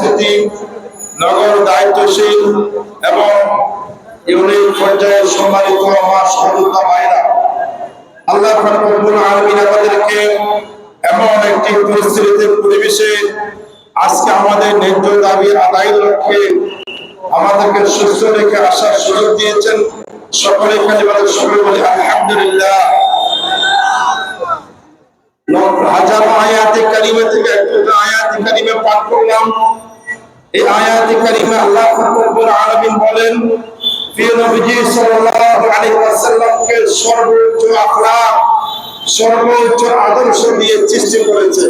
সভাপতি নগর দায়িত্বশীল এবং ইউনিট পর্যায়ের সম্মানিত আমার সহযোগিতা ভাইরা, আল্লাহ রব্বুল আলামিন আমাদেরকে এমন একটি পরিস্থিতিতে পরিবেশে আজকে আমাদের ন্যায্য দাবি আদায়ের লক্ষ্যে আমাদেরকে সুস্থ রেখে আসার সুযোগ দিয়েছেন। সকলে খালি বলে সকলে বলে আলহামদুলিল্লাহ। হাজার আয়াতে কারিমে থেকে একটা আয়াতে কারিমে পাঠ করলাম। এই আয়াতে কারিমে আল্লাহ রব্বুল আলামিন বলেন, প্রিয় নবীজি সাল্লাল্লাহু আলাইহি ওয়াসাল্লামকে সর্বোচ্চ আখলাক, সর্বোচ্চ আদর্শ দিয়ে সৃষ্টি করেছে।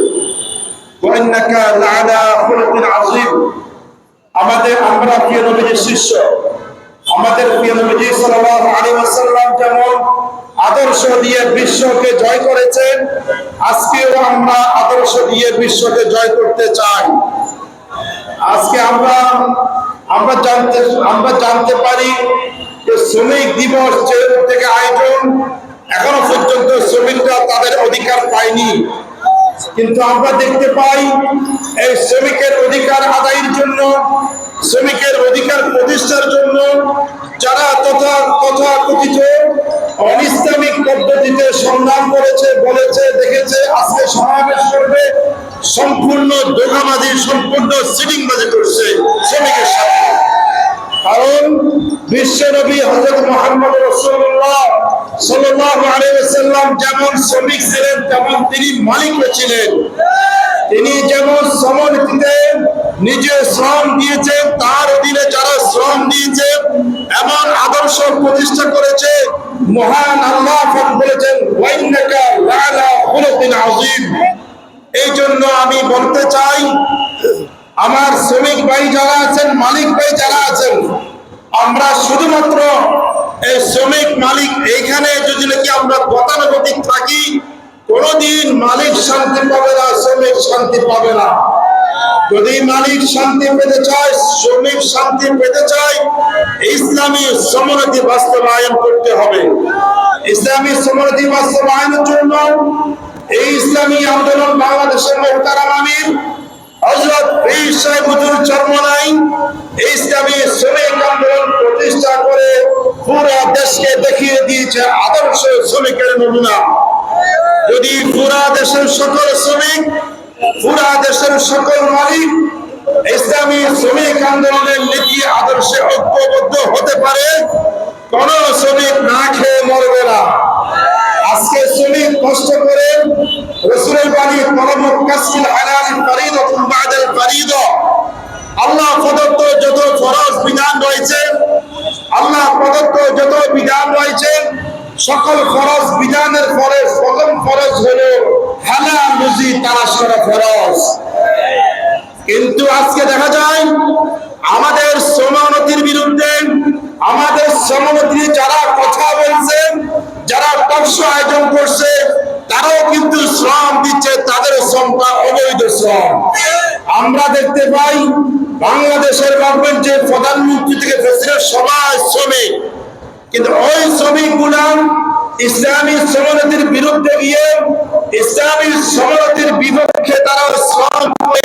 ওয়ান্নাকা লাআলা খুলুকিন আযীম। আমাদের, আমরা প্রিয় নবীজির শিষ্য। আমাদের প্রিয় নবীজি সাল্লাল্লাহু আলাইহি ওয়াসাল্লাম যেমন আদর্শ দিয়ে বিশ্বকে জয় করেছেন, আজকেও আমরা আদর্শ দিয়ে বিশ্বকে জয় করতে চাই। আজকে আমরা আমরা জানতে আমরা জানতে পারি যে শ্রমিক দিবস থেকে আয়োজন, এখনও পর্যন্ত শ্রমিকরা তাদের অধিকার পায়নি। কিন্তু আমরা দেখতে পাই, এই শ্রমিকের অধিকার আদায়ের জন্য, শ্রমিকের অধিকার প্রতিষ্ঠার জন্য যারা তথা তথা কথিত অনিসলামিক পদ্ধতিতে সন্ধান করেছে, বলেছে, দেখেছে, আজকে সমাবেশ করবে সম্পূর্ণ দোকাবাজি, সম্পূর্ণ সিটিংবাজি করছে শ্রমিকের সাথে। কারণ বিশ্ব নবী হযরত মুহাম্মদ রাসূলুল্লাহ সাল্লাল্লাহু আলাইহি ওয়াসাল্লাম যেমন শ্রমিক ছিলেন, তেমন তিনি মালিক ছিলেন। তিনি যেমন সমনীতিতে নিজে শ্রম দিয়েছেন, তার অধীনে যারা শ্রম দিয়েছে এমন আদর্শ প্রতিষ্ঠা করেছে। মহান আল্লাহ বলেছেন খুলুকিন আযীম। এই জন্য আমি বলতে চাই, আমার শ্রমিক ভাই যারা আছেন, মালিক ভাই যারা আছেন, আমরা শুধুমাত্র এই শ্রমিক মালিক এইখানে যদি নাকি আমরা গতানুগতিক থাকি, কোনদিন মালিক শান্তি পাবে না, শ্রমিক শান্তি পাবে না। যদি মালিক শান্তি পেতে চায়, শ্রমিক শান্তি পেতে চায়, ইসলামী সমরতি বাস্তবায়ন করতে হবে। ইসলামী সমরতি বাস্তবায়নের জন্য এই ইসলামী আন্দোলন বাংলাদেশের মোহতারাম আমির, হযরত পীর সাহেব হুজুর চরমনাই ইসলামী শ্রমিক আন্দোলন প্রতিষ্ঠা করে পুরো দেশকে দেখিয়ে দিয়েছে আদর্শ শ্রমিকের নমুনা। যদি পুরা দেশের সকল শ্রমিক, পুরা দেশের সকল মালিক ইসলামী শ্রমিক আন্দোলনের নীতি আদর্শে ঐক্যবদ্ধ হতে পারে, কোন শ্রমিক না খেয়ে মরবে না। আজকে শ্রমিক কষ্ট করে রসুলের বাণী তলব কাসিল হালাল ফরিদাতুন বাদাল ফরিদা। আল্লাহ প্রদত্ত যত ফরজ বিধান রয়েছে, আল্লাহ প্রদত্ত যত বিধান রয়েছে, সকল ফরজ বিধানের পরে প্রথম ফরজ হলো হালাল রুজি তালাশ করা ফরজ। কিন্তু আজকে দেখা যায় আমাদের দিচ্ছে তাদের শ্রমটা অবৈধ শ্রম। আমরা দেখতে পাই বাংলাদেশের গভর্নমেন্ট যে প্রধানমন্ত্রী থেকে প্রেসিডেন্ট সবাই শ্রমিক। কিন্তু ওই শ্রমিক গুলাম ইসলামী শ্রমনীতির বিরুদ্ধে গিয়ে ইসলামী শ্রমনীতির বিপক্ষে তারা শ্রম করে